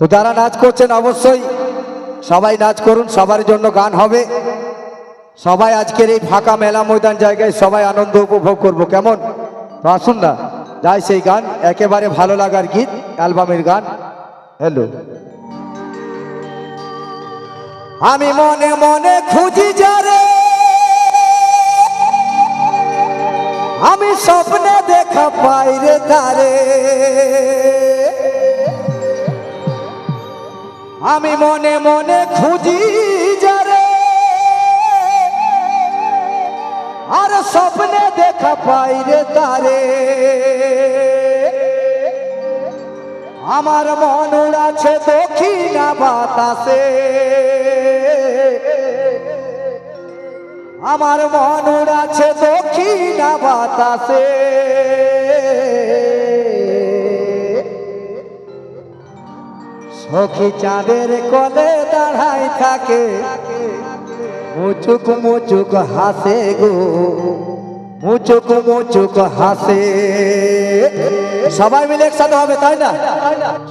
তো যারা নাচ করছেন অবশ্যই সবাই নাচ করুন, সবার জন্য গান হবে। সবাই আজকের এই ফাঁকা মেলা ময়দান জায়গায় সবাই আনন্দ উপভোগ করব। কেমন? তো আসুন না, যাই সেই গান, একেবারে ভালো লাগার গীত, অ্যালবামের গান। হ্যালো। আমি মনে মনে খুঁজি যারে, আমি স্বপ্নে দেখা পাই রে তারে। আমি মনে মনে খুঁজি যারে। আর স্বপ্নে দেখা পাই রে তারে। আমার মন আছে দক্ষিণা বাতাসে। আমার মন আছে দক্ষিণা বাতাসে। সখী চাঁদের কলে দাঁড়াই থাকে। মুচুক মুচুক হাসে গো, মুচুক মুচুক হাসে। সবাই মিলে একসাথে হবে, তাই না?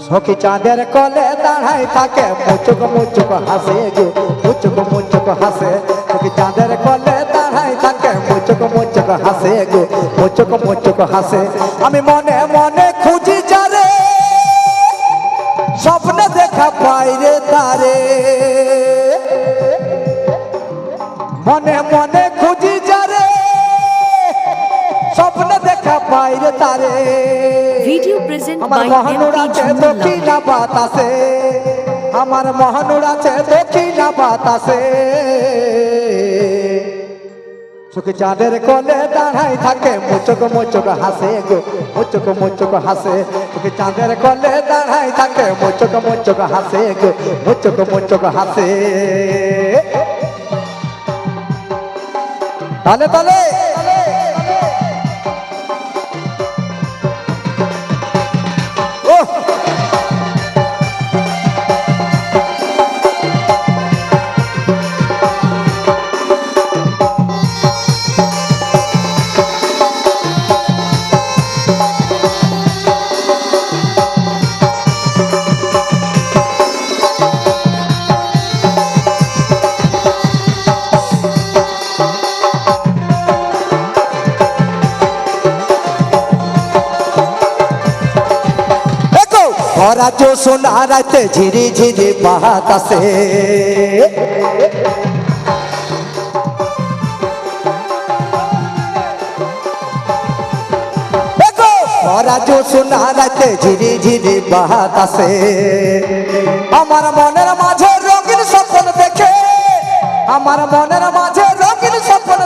সখী চাঁদের কলে দাঁড়াই থাকে, মুচুক মুচুক হাসে গো, মুচুক মুচুক হাসে। সখী চাঁদের কলে দাঁড়াই থাকে, মুচুক মুচুক হাসে গো, মুচুক মুচুক হাসে। আমি মনে মনে মনে মনে খুঁজি যারে স্বপ্নে দেখা পাই রে তারে। Video present আমার মহানুর আছে. দক্ষিণা বাতাসে আমার মহানুর আছে দক্ষিণা বাতাসে। সুখী চাঁদের কোলে দাঁড়াই থাকে মুচক মুচক হাসে গো মুচক মুচক হাসে। সুখী চাঁদের কোলে দাঁড়াই থাকে মুচক মুচক হাসে গো মুচক মুচক হাসে। তালে তালে ভরা চো সোনা রাতে ঝিরি ঝিরি বাতাসে চো সোনা রাতে ঝিরি ঝিরি বাতাসে আমার মনের মাঝে রঙিন স্বপ্ন দেখে, আমার মনের মাঝে রঙিন স্বপ্ন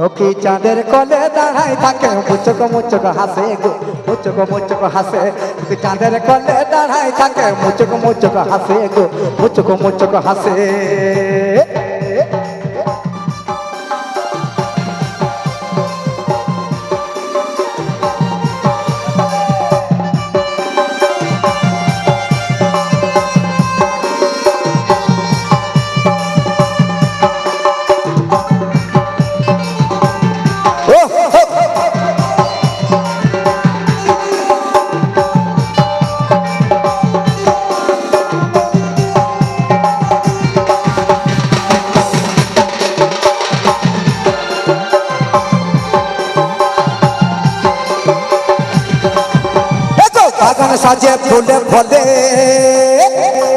সখী চাঁদের কলে দাঁড়াই থাকে। মুচক মুচক হাসে গো, মুচক মুচক হাসে। সখী চাঁদের কলে দাঁড়াই থাকে। মুচক মুচক হাসে গো, মুচক মুচক হাসে। সাজে ফুলে ফলে।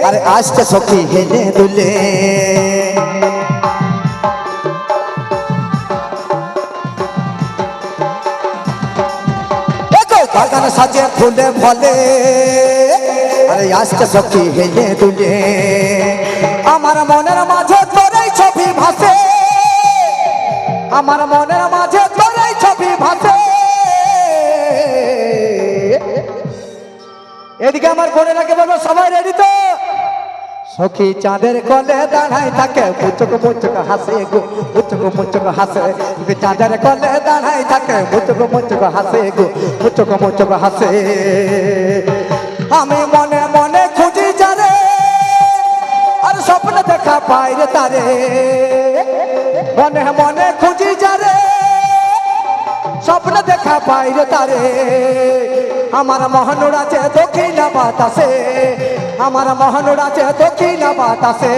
আরে আসছে সখী হেলে দুলে। বাগান সাজে ফুলে ফলে। আরে আসছে সখী হেলে দুলে। আমার মনের মাঝে তোরাই ছবি ভাসে। আমার মনের মাঝে তোরাই ছবি ভাসে। এদিকে আমার বোনেরাকে বলব, সবাই রেডি তো? সখী চাঁদের কলে দাঁড়াই থাকে, মুচক মুচক হাসে গো, মুচক মুচক হাসে। চাঁদের কলে দাঁড়াই থাকে, মুচক মুচক হাসে গো, মুচক মুচক হাসে। আমি মনে মনে খুঁজি যারে, আর স্বপ্ন দেখা পাই রে তারে। মনে মনে খুঁজি যারে স্বপ্ন দেখা পাইরে তারে। আমার মহানুর আছে দক্ষিণ বাতাসে, আমার মহানুর আছে দক্ষিণ বাতাসে।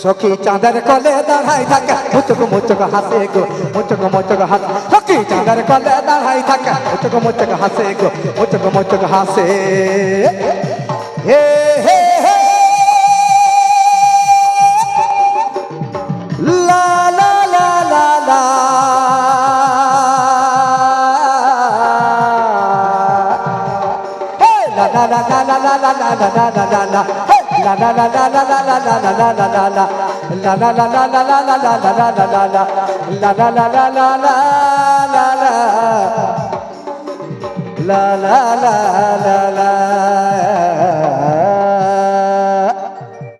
সখী চাঁদের কলে দাঁড়াই থাকে, মুচুক মুচুক হাসে গো, মুচুক মুচুক হাসে। সখী চাঁদের কলে দাঁড়াই থাকে, মুচুক মুচুক হাসে গো, মুচুক মুচুক হাসে। হে La la la la la.